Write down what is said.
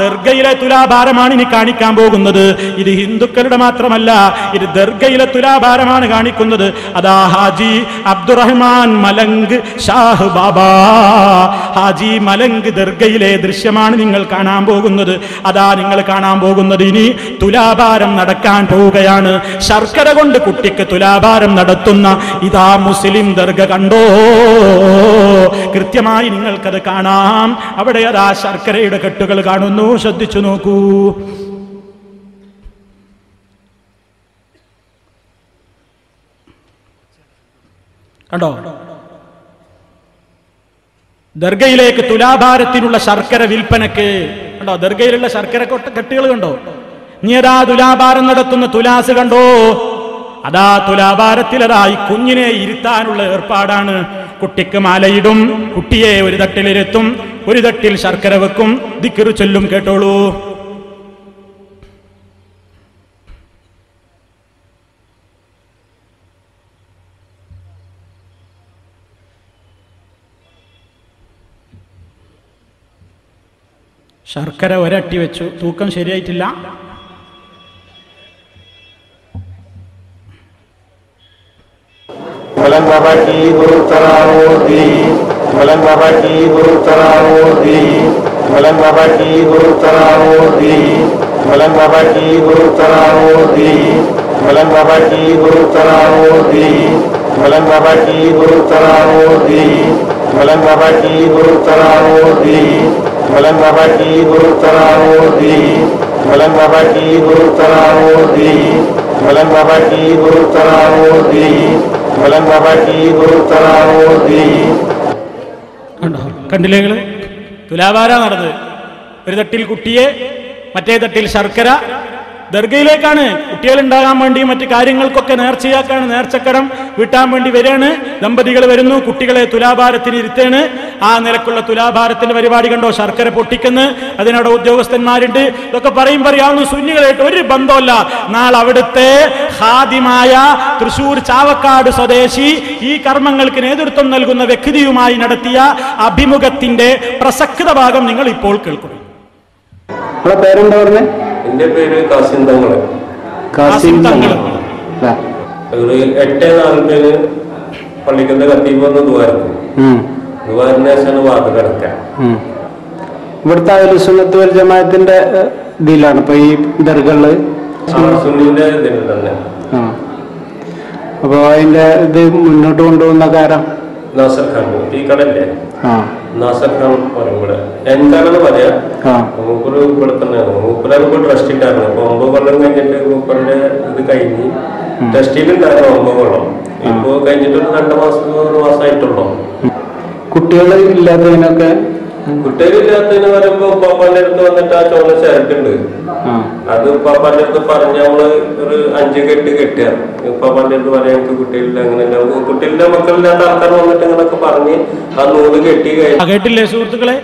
ദർഗയിലെ തുലാഭാരമാണ് ഇനി കാണിക്കാൻ പോകുന്നത്. ഇത് ഹിന്ദുക്കളുടെ മാത്രമല്ല ഇത് ദർഗയിലെ തുലാഭാരമാണ് കാണിക്കുന്നത്. അതാ ഹാജി അബ്ദുറഹ്മാൻ മലങ്ക് ഷാഹ് ബാബ. ഹാജി മലങ്ക് ദർഗയിലെ ദൃശ്യമാണ് നിങ്ങൾ കാണാൻ പോകുന്നത്. അതാ നിങ്ങൾ കാണാൻ പോകുന്നത് ഇനി തുലാഭാരം നടക്കാൻ പോവുകയാണ്. ശർക്കര കൊണ്ട് കുട്ടിക്ക് തുലാഭാരം നടത്തുന്ന ഇതാ മുസ്ലിം ദർഗ കണ്ടോ? കൃത്യമായി നിങ്ങൾക്കത് കാണാം. അവിടെ അതാ ശർക്കരയുടെ കെട്ടുകൾ കാണുന്നു. ശ്രദ്ധിച്ചു നോക്കൂ. കണ്ടോ? ദർഗയിലേക്ക് തുലാഭാരത്തിനുള്ള ശർക്കര വിൽപ്പനക്ക് കണ്ടോ? ദർഗയിലുള്ള ശർക്കര കൊട്ട- കെട്ടുകൾ കണ്ടോ? നീ അതാ തുലാഭാരം നടത്തുന്ന തുലാസ് കണ്ടോ? അതാ തുലാഭാരത്തിലതായി കുഞ്ഞിനെ ഇരുത്താനുള്ള ഏർപ്പാടാണ്. കുട്ടിക്ക് മാലയിടും കുട്ടിയെ ഒരു തട്ടിലിരുത്തും ഒരു തട്ടിൽ ശർക്കര വെക്കും. ദിക്കറു ചൊല്ലും കേട്ടോളൂ. ശർക്കര ഒരട്ടി വെച്ചു. തൂക്കം ശരിയായിട്ടില്ല. ഫലം मलंग बाबा की गुरु तराओ दी मलंग बाबा की गुरु तराओ दी मलंग बाबा की गुरु तराओ दी मलंग बाबा की गुरु तराओ दी मलंग बाबा की गुरु तराओ दी मलंग बाबा की गुरु तराओ दी मलंग बाबा की गुरु तराओ दी मलंग बाबा की गुरु तराओ दी मलंग बाबा की गुरु तराओ दी मलंग बाबा की गुरु तराओ दी കണ്ടില്ലേ തുലാഭാര നടന്നത്. ഒരു തട്ടിൽ കുട്ടിയെ മറ്റേ തട്ടിൽ ശർക്കര ദർഗയിലേക്കാണ് കുട്ടികൾ ഉണ്ടാകാൻ വേണ്ടി മറ്റു കാര്യങ്ങൾക്കൊക്കെ നേർച്ചയാക്കാണ് നേർച്ചക്കടം വിട്ടാൻ വേണ്ടി വരികയാണ്. ദമ്പതികൾ വരുന്നു കുട്ടികളെ തുലാഭാരത്തിന് ഇരുത്തേണ് ആ നിലക്കുള്ള തുലാഭാരത്തിന്റെ പരിപാടി കണ്ടോ? ശർക്കര പൊട്ടിക്കുന്നു അതിനവിടെ ഉദ്യോഗസ്ഥന്മാരുണ്ട്. ഇതൊക്കെ പറയും പറയാവുന്ന സുന്നികളായിട്ട് ഒരു ബന്ധമല്ല നാളെ അവിടുത്തെ ഹാദിമായ തൃശൂർ ചാവക്കാട് സ്വദേശി ഈ കർമ്മങ്ങൾക്ക് നേതൃത്വം നൽകുന്ന വ്യക്തിയുമായി നടത്തിയ അഭിമുഖത്തിന്റെ പ്രസക്ത ഭാഗം നിങ്ങൾ ഇപ്പോൾ കേൾക്കും പേരെന്താ പറഞ്ഞേ? എന്റെ പേര് കാസിം തങ്ങളെ കാസിം തങ്ങൾ. ആ. ഒരു എട്ട് നാൽപ്പതിന് പള്ളിക്കത്തെ കത്തീബ് വന്ന് ദുവാരക്കും ഉം. ദുവാരിന് ശേഷമാണ് വാക്ക് കിടക്കാൻ ഉം. ഇവിടുത്തെ അയലുസുന്നത്ത് വൽ ജമാഅത്തിന്റെ ഏഹ്, ഇതിലാണ് ഇപ്പൊ ഈ ദർഗൾ സുന്നിന്റെ ഇതിൽ തന്നെ അപ്പൊ അതിന്റെ ഇത് മുന്നോട്ട് കൊണ്ടുപോകുന്ന കാരം നാസർ ഖാൻ ഈ കടല്ലേ നാസർ ഖാൻ പറയും എന്താണെന്ന് പറയാ? മൂപ്പര് ഇവിടെ തന്നെ മൂപ്പരാണ് ഇപ്പോൾ ട്രസ്റ്റിലായിരുന്നു ഇപ്പൊ ഒമ്പത് കൊല്ലം കഴിഞ്ഞിട്ട് മൂപ്പറിന്റെ ഇത് കഴിഞ്ഞ് ട്രസ്റ്റിലുണ്ടായിരുന്നു ഒമ്പത് കൊല്ലം. ഇപ്പൊ കഴിഞ്ഞിട്ട് ഒരു രണ്ട് മാസം ഒരു മാസമായിട്ടുള്ളൂ കുട്ടികൾ ഇല്ലാത്തതിനൊക്കെ കുട്ടികളില്ലാത്തതിന് പറയുമ്പോ പാപ്പാന്റെ അടുത്ത് വന്നിട്ട് ആ ചോല ചേർട്ടുണ്ട് ആ. അത് പാപ്പാന്റെ അടുത്ത് പറഞ്ഞ നമ്മൾ ഒരു അഞ്ച് കെട്ട് കെട്ടുക. പാപ്പാന്റെ അടുത്ത് പറയാൻ എനിക്ക് കുട്ടികളില്ല അങ്ങനെ കുട്ടികളുടെ മക്കളില്ലാത്ത ആൾക്കാർ വന്നിട്ട് ഇങ്ങനൊക്കെ പറഞ്ഞ് ആ നൂൽ കെട്ടി കഴിഞ്ഞു കേട്ടില്ലേ സുഹൃത്തുക്കളെ?